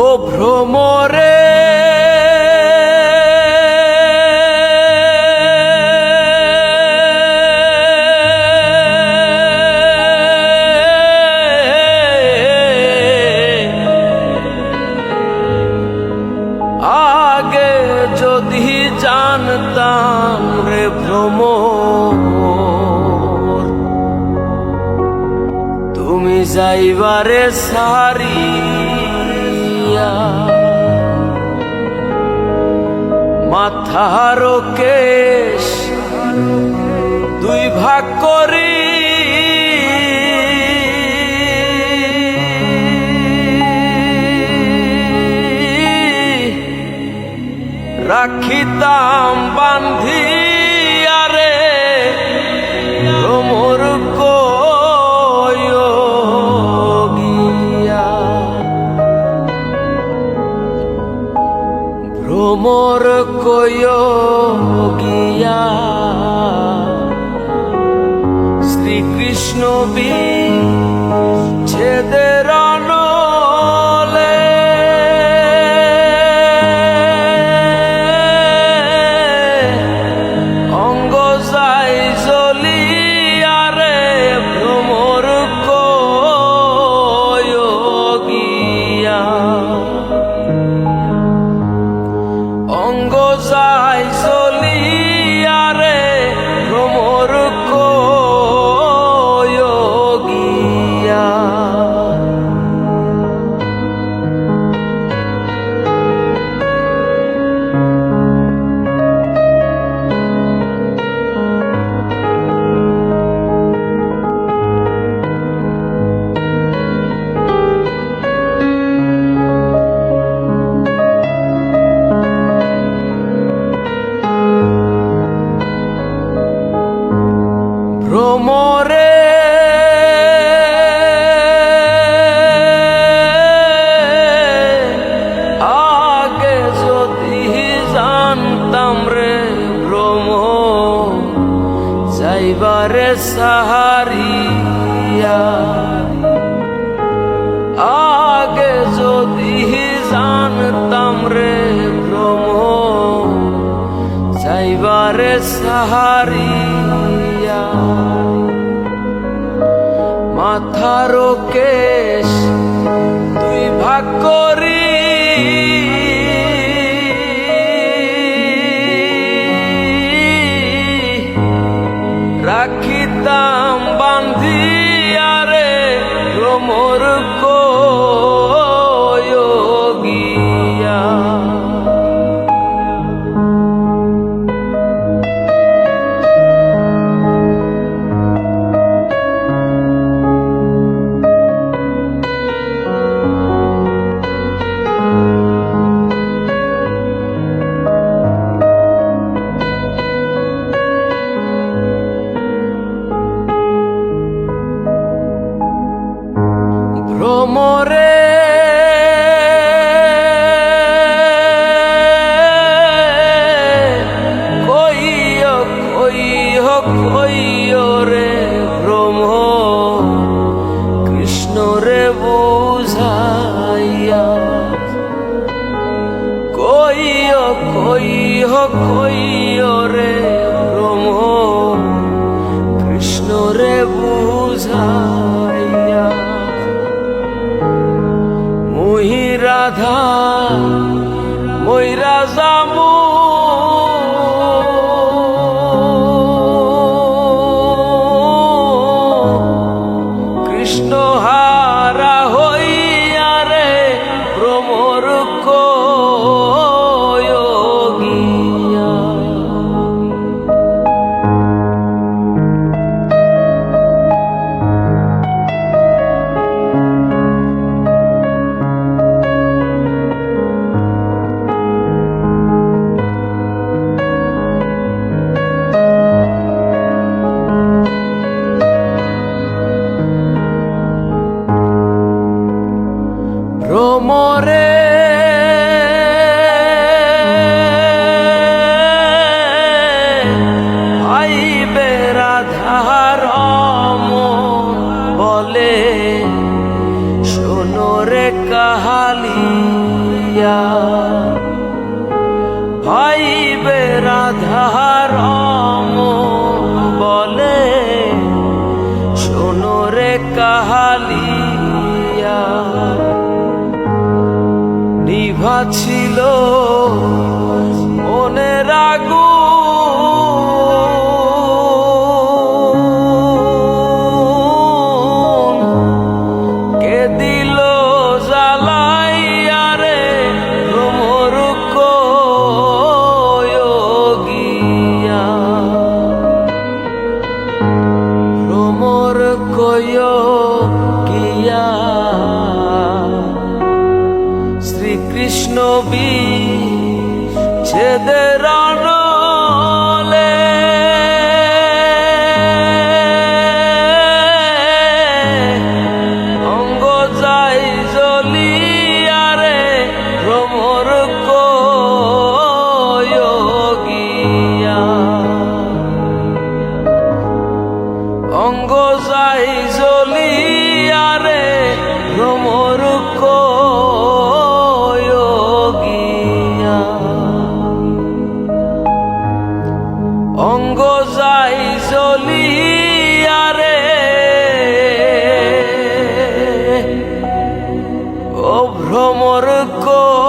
ও ভ্রমরে। আগে যদি জানতাম রে ভ্রমর তুমি যাইবারে সারিয়া মাথার কেশ দুই ভাগ করি। রাখিতাম বান্ধিয়ারে ভ্রমর গিয়া। শ্রীকৃষ্ণ বি ভ্রমরে আগে যদি জানতাম রে ভ্রম যাইবারে সাহারিয়া। আগে যদি জানতাম রে ভ্রম যাইবারে সাহারিয়া। মাথার কেশ তুই ভাগ কইয় কইয় রে ব্রহ্ম কৃষ্ণ রে বুঝাইয়া। মুহি রাধা গিয়া ভাইবে রাধার বলে শোনো রে কাহালিয়া। নিভা কিয়া। গিয়া শ্রীকৃষ্ণ বি ছেদের ও ভ্রমর কো